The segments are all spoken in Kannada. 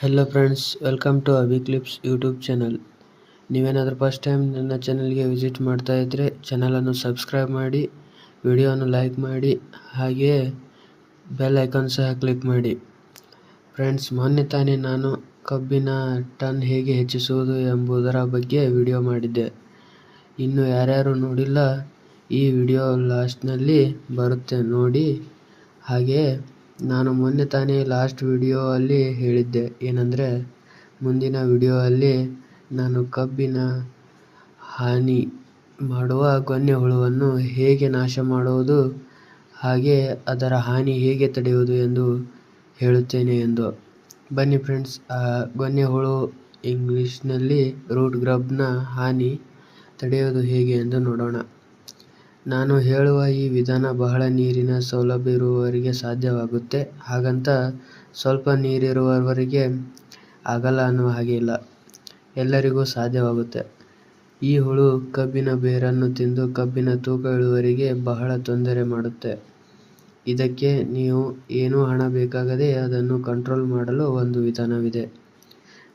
Hello friends welcome to Abi clips YouTube channel ನೀವೇನಾದರೂ ಫಸ್ಟ್ ಟೈಮ್ ನನ್ನ ಚಾನಲ್ಗೆ ವಿಸಿಟ್ ಮಾಡ್ತಾ ಇದ್ದರೆ ಚಾನಲನ್ನು ಸಬ್ಸ್ಕ್ರೈಬ್ ಮಾಡಿ ವಿಡಿಯೋವನ್ನು ಲೈಕ್ ಮಾಡಿ ಹಾಗೆಯೇ ಬೆಲ್ ಐಕಾನ್ ಸಹ ಕ್ಲಿಕ್ ಮಾಡಿ. ಫ್ರೆಂಡ್ಸ್ ಮೊನ್ನೆ ತಾನೇ ನಾನು ಕಬ್ಬಿನ ಟನ್ ಹೇಗೆ ಹೆಚ್ಚಿಸುವುದು ಎಂಬುದರ ಬಗ್ಗೆ ವಿಡಿಯೋ ಮಾಡಿದ್ದೆ. ಇನ್ನು ಯಾರ್ಯಾರು ನೋಡಿಲ್ಲ, ಈ ವಿಡಿಯೋ ಲಾಸ್ಟ್ನಲ್ಲಿ ಬರುತ್ತೆ ನೋಡಿ. ಹಾಗೆಯೇ ನಾನು ಮೊನ್ನೆ ತಾನೇ ಲಾಸ್ಟ್ ವಿಡಿಯೋ ಅಲ್ಲಿ ಹೇಳಿದ್ದೆ. ಏನಂದರೆ, ಮುಂದಿನ ವಿಡಿಯೋ ಅಲ್ಲಿ ನಾನು ಕಬ್ಬಿನ ಹಾನಿ ಮಾಡುವ ಗೊನ್ನೆ ಹುಳುವನ್ನು ಹೇಗೆ ನಾಶ ಮಾಡುವುದು, ಹಾಗೆ ಅದರ ಹಾನಿ ಹೇಗೆ ತಡೆಯುವುದು ಎಂದು ಹೇಳುತ್ತೇನೆ ಎಂದು. ಬನ್ನಿ ಫ್ರೆಂಡ್ಸ್ ಆ ಗೊನ್ನೆ ಹುಳು ಇಂಗ್ಲೀಷ್ನಲ್ಲಿ ರೂಟ್ ಗ್ರಬ್ನ ಹಾನಿ ತಡೆಯೋದು ಹೇಗೆ ಎಂದು ನೋಡೋಣ. ನಾನು ಹೇಳುವ ಈ ವಿಧಾನ ಬಹಳ ನೀರಿನ ಸೌಲಭ್ಯ ಇರುವವರಿಗೆ ಸಾಧ್ಯವಾಗುತ್ತೆ. ಹಾಗಂತ ಸ್ವಲ್ಪ ನೀರಿರುವವರಿಗೆ ಆಗಲ್ಲ ಅನ್ನುವ ಹಾಗೆ ಇಲ್ಲ. ಎಲ್ಲರಿಗೂ ಸಾಧ್ಯವಾಗುತ್ತೆ. ಈ ಹುಳು ಕಬ್ಬಿನ ಬೇರನ್ನು ತಿಂದು ಕಬ್ಬಿನ ತೂಕ ಇಳುವರಿಗೆ ಬಹಳ ತೊಂದರೆ ಮಾಡುತ್ತೆ. ಇದಕ್ಕೆ ನೀವು ಏನೂ ಹಣ ಬೇಕಾಗದೆ ಅದನ್ನು ಕಂಟ್ರೋಲ್ ಮಾಡಲು ಒಂದು ವಿಧಾನವಿದೆ.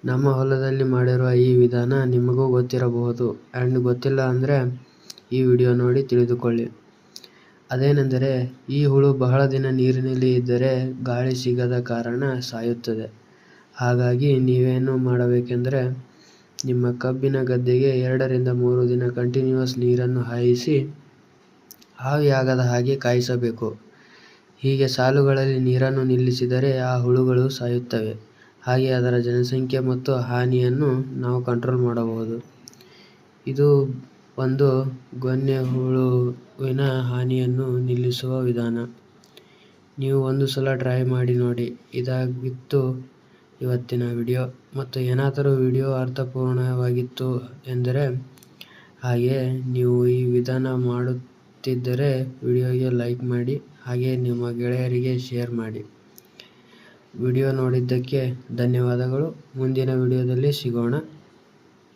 ನಮ್ಮ ಹೊಲದಲ್ಲಿ ಮಾಡಿರುವ ಈ ವಿಧಾನ ನಿಮಗೂ ಗೊತ್ತಿರಬಹುದು. ಆ್ಯಂಡ್ ಗೊತ್ತಿಲ್ಲ ಅಂದರೆ ಈ ವಿಡಿಯೋ ನೋಡಿ ತಿಳಿದುಕೊಳ್ಳಿ. ಅದೇನೆಂದರೆ, ಈ ಹುಳು ಬಹಳ ದಿನ ನೀರಿನಲ್ಲಿ ಇದ್ದರೆ ಗಾಳಿ ಸಿಗದ ಕಾರಣ ಸಾಯುತ್ತದೆ. ಹಾಗಾಗಿ ನೀವೇನು ಮಾಡಬೇಕೆಂದರೆ, ನಿಮ್ಮ ಕಬ್ಬಿನ ಗದ್ದೆಗೆ ಎರಡರಿಂದ ಮೂರು ದಿನ ಕಂಟಿನ್ಯೂಸ್ ನೀರನ್ನು ಹಾಯಿಸಿ ಆವಿಯಾಗದ ಹಾಗೆ ಕಾಯಿಸಬೇಕು. ಹೀಗೆ ಸಾಲುಗಳಲ್ಲಿ ನೀರನ್ನು ನಿಲ್ಲಿಸಿದರೆ ಆ ಹುಳುಗಳು ಸಾಯುತ್ತವೆ. ಹಾಗೆ ಅದರ ಜನಸಂಖ್ಯೆ ಮತ್ತು ಹಾನಿಯನ್ನು ನಾವು ಕಂಟ್ರೋಲ್ ಮಾಡಬಹುದು. ಇದು ಒಂದು ಗೊನ್ನೆ ಹುಳುವಿನ ಹಾನಿಯನ್ನು ನಿಲ್ಲಿಸುವ ವಿಧಾನ. ನೀವು ಒಂದು ಸಲ ಟ್ರೈ ಮಾಡಿ ನೋಡಿ. ಇದಾಗಿತ್ತು ಇವತ್ತಿನ ವಿಡಿಯೋ ಮತ್ತು ಏನಾದರೂ ವಿಡಿಯೋ ಅರ್ಥಪೂರ್ಣವಾಗಿತ್ತು ಎಂದರೆ, ಹಾಗೆ ನೀವು ಈ ವಿಧಾನ ಮಾಡುತ್ತಿದ್ದರೆ ವಿಡಿಯೋಗೆ ಲೈಕ್ ಮಾಡಿ, ಹಾಗೆ ನಿಮ್ಮ ಗೆಳೆಯರಿಗೆ ಶೇರ್ ಮಾಡಿ. ವಿಡಿಯೋ ನೋಡಿದ್ದಕ್ಕೆ ಧನ್ಯವಾದಗಳು. ಮುಂದಿನ ವಿಡಿಯೋದಲ್ಲಿ ಸಿಗೋಣ.